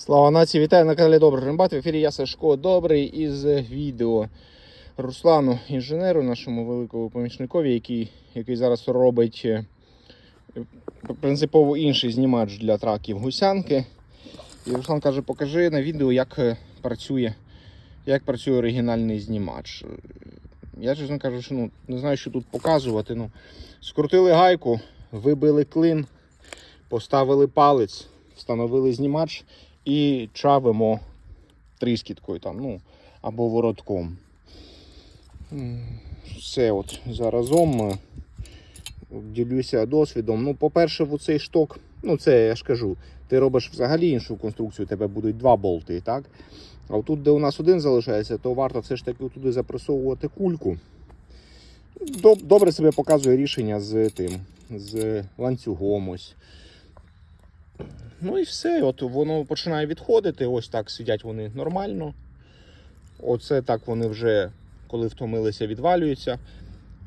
Слава нації, вітаю на каналі Добрий Рембат. В ефірі я Сашко Добрий із відео Руслану інженеру, нашому великому помічникові, який, який зараз робить е, принципово інший знімач для траків гусянки. І Руслан каже, покажи на відео, як е, працює, як працює оригінальний знімач. Я чесно кажу, що ну, не знаю, що тут показувати. Ну, скрутили гайку, вибили клин, поставили палець, встановили знімач і чавимо тріскіткою там, ну, або воротком. Все от заразом е, ділюся досвідом. Ну, по-перше, в цей шток, ну це я ж кажу, ти робиш взагалі іншу конструкцію, у тебе будуть два болти, так? А отут, де у нас один залишається, то варто все ж таки туди запресовувати кульку. Добре себе показує рішення з тим, з ланцюгом ось. Ну і все, от воно починає відходити. Ось так сидять вони нормально. Оце так вони вже, коли втомилися, відвалюються.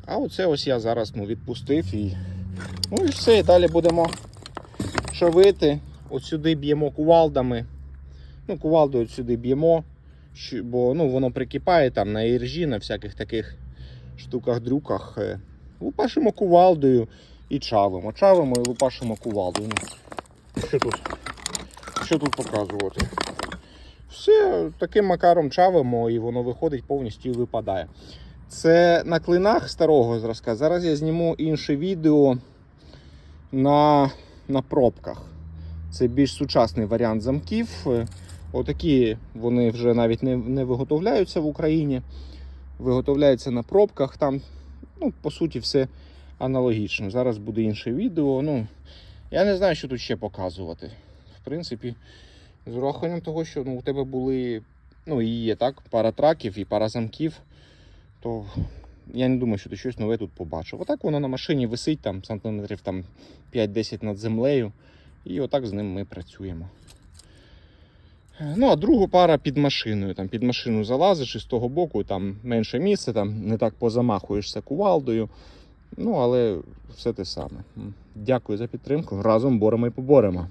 А оце ось я зараз ну, відпустив і. Ну і все, і далі будемо шавити. От сюди б'ємо кувалдами. Ну, кувалдою сюди б'ємо, бо ну, воно прикипає там на іржі, на всяких таких штуках-дрюках. Е, Лупашимо кувалдою і чавимо. Чавимо і лупашимо кувалдою. Що тут? Що тут показувати? Все таким макаром чавимо і воно виходить повністю і випадає. Це на клинах старого зразка. Зараз я зніму інше відео на, на пробках. Це більш сучасний варіант замків. Отакі вони вже навіть не, не виготовляються в Україні. Виготовляються на пробках. Там, ну, по суті, все аналогічно. Зараз буде інше відео. Ну, я не знаю, що тут ще показувати. В принципі, з урахуванням того, що ну, у тебе були, ну і є так, пара траків і пара замків, то я не думаю, що ти щось нове тут побачив. Отак воно на машині висить там сантиметрів там 5-10 над землею. І отак з ним ми працюємо. Ну, а друга пара під машиною. Там під машину залазиш і з того боку там менше місця, там не так позамахуєшся кувалдою. Ну, але все те саме. Дякую за підтримку. Разом боремо і поборемо.